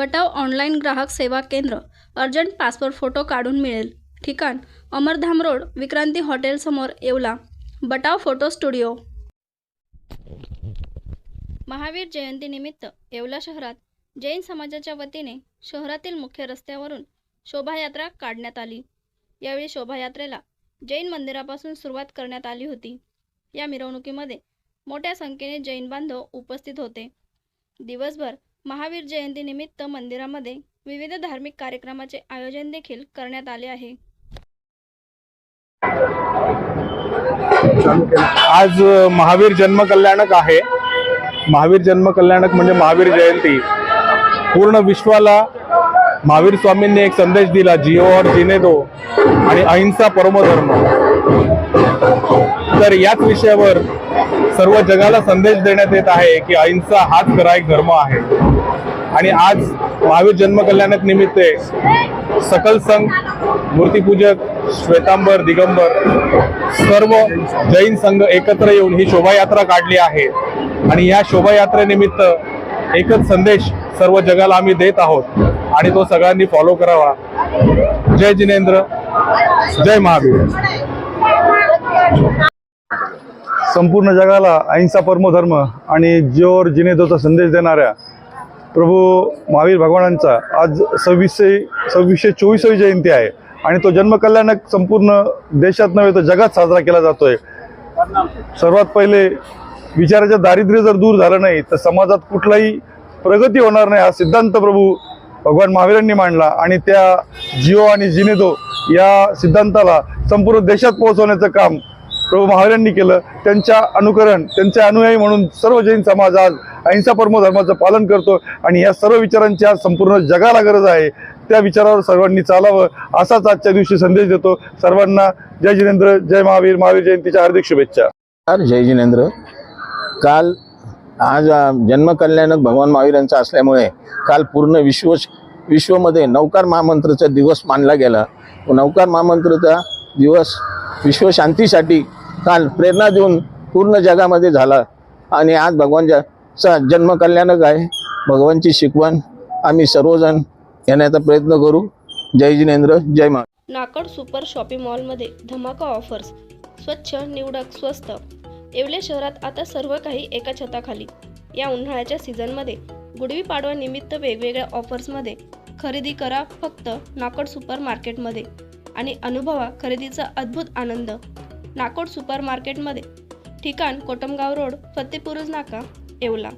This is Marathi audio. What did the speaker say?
बटाव ऑनलाईन ग्राहक सेवा केंद्र अर्जंट पासपोर्ट फोटो काढून मिळेल. ठिकाण अमरधाम रोड विक्रांती हॉटेलसमोर Yeola. Batav photo studio. Mahavir जयंतीनिमित्त येवला शहरात जैन समाजाच्या वतीने शहरातील मुख्य रस्त्यावरून शोभायात्रा काढण्यात आली. यावेळी शोभायात्रेला जैन मंदिरापासून सुरुवात करण्यात आली होती. या मिरवणुकीमध्ये मोठ्या संख्येने जैन बांधव उपस्थित होते. दिवसभर महावीर जयंतीनिमित्त मंदिरामध्ये विविध धार्मिक कार्यक्रमाचे आयोजन देखील करण्यात आले आहे. आज महावीर जन्म कल्याणक आहे. महावीर जन्म कल्याणक म्हणजे महावीर जयंती. पूर्ण विश्वाला महावीर स्वामींनी एक संदेश दिला जिओ और जिने दो आणि अहिंसा परमधर्म. तर याच विषयावर सर्व जगाला संदेश देण्यात येत आहे की अहिंसा हाच खरा एक धर्म आहे. आणि आज महावीर जन्मकल्याणक निमित्त सकल संघ मूर्तीपूजक श्वेतांबर दिगंबर सर्व जैन संघ एकत्र येऊन ही शोभायात्रा काढली आहे. आणि या शोभायात्रेनिमित्त एकच संदेश सर्व जगाला आम्ही देत आहोत आणि तो सगळ्यांनी फॉलो करावा. जय जिनेंद्र जय महावीर. संपूर्ण जगाला अहिंसा परमधर्म आणि जोर जिनेदोचा संदेश देणाऱ्या प्रभू महावीर भगवानांचा आज सव्वीसशे सव्वीसशे चोवीसावी जयंती आहे. आणि तो जन्मकल्याणक संपूर्ण देशात नव्हे तर जगात साजरा केला जातोय. सर्वात पहिले विचाराचं दारिद्र्य जर दूर झालं नाही तर समाजात कुठलाही प्रगती होणार नाही हा सिद्धांत प्रभू भगवान महावीरांनी मांडला. आणि त्या जिओ आणि जिनेदो या सिद्धांताला संपूर्ण देशात पोहोचवण्याचं काम प्रभू महावीरांनी केलं. त्यांच्या अनुकरण त्यांचे अनुयायी म्हणून सर्व जैन समाज आज अहिंसा परमो धर्माचं पालन करतो आणि या सर्व विचारांची आज संपूर्ण जगाला गरज आहे. त्या विचारावर सर्वांनी चालावं असाच आजच्या दिवशी संदेश देतो. सर्वांना जय जिनेंद्र जय महावीर महावीर जयंतीच्या हार्दिक शुभेच्छा. जय जिनेंद्र. काल आज जन्मकल्याणक भगवान महावीरांचा असल्यामुळे काल पूर्ण विश्व विश्वमध्ये नौकार महामंत्राचा दिवस मानला गेला. व नौकार महामंत्रचा दिवस विश्वशांतीसाठी काल प्रेरणा देऊन पूर्ण जगामध्ये झाला. आणि आज चा जन्मकल्याणक आहे. भगवानची शिकवण आम्ही सर्वजण येण्याचा प्रयत्न करू. जय जिनेंद्र जय मा नाकड सुपर शॉपिंग मॉलमध्ये धमाका ऑफर्स. स्वच्छ निवडक स्वस्त. येवले शहरात आता सर्व काही एका छताखाली. या उन्हाळ्याच्या सीझनमध्ये गुढीपाडवा निमित्त वेगवेगळ्या ऑफर्समध्ये खरेदी करा फक्त नाकड सुपर मार्केटमध्ये आणि अनुभवा खरेदीचा अद्भुत आनंद. नाकोड सुपर मार्केटमध्ये ठिकाण कोटमगाव रोड फतेपूरज नाका. येवला